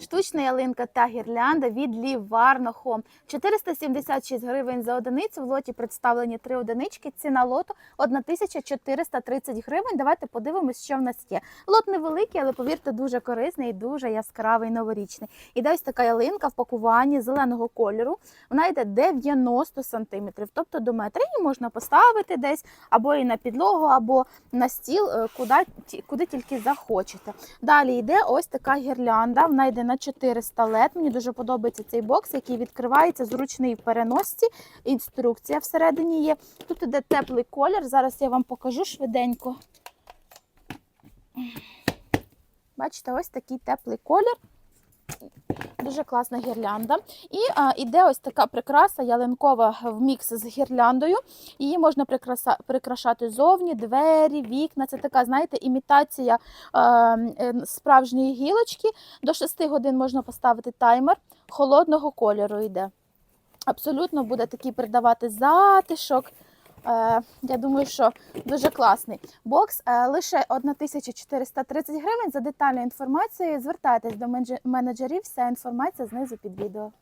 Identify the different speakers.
Speaker 1: Штучна ялинка та гірлянда від Ліварно Хом. 476 гривень за одиницю. В лоті представлені три одинички. Ціна лоту 1430 гривень. Давайте подивимось, що в нас є. Лот невеликий, але повірте, дуже корисний і дуже яскравий новорічний. Іде ось така ялинка в пакуванні зеленого кольору. Вона йде 90 см, тобто до метра. Її можна поставити десь або і на підлогу, або на стіл, е, куди, куди тільки захочете. Далі йде ось така гірлянда. Вона йде на 400 лет. Мені дуже подобається цей бокс, який відкривається зручний в переносці. Інструкція всередині є. Тут іде теплий колір. Зараз я вам покажу швиденько. Бачите, ось такий теплий колір. Дуже класна гірлянда. І а, іде ось така прикраса ялинкова в мікс з гірляндою. Її можна прикраса, прикрашати зовні, двері, вікна. Це така, знаєте, імітація е, е, справжньої гілочки. До 6 годин можна поставити таймер холодного кольору йде. Абсолютно буде такий придавати затишок. Е, я думаю, що дуже класний. Бокс е, лише 1430 гривень. За детальною інформацією звертайтесь до менеджерів. Вся інформація знизу під відео.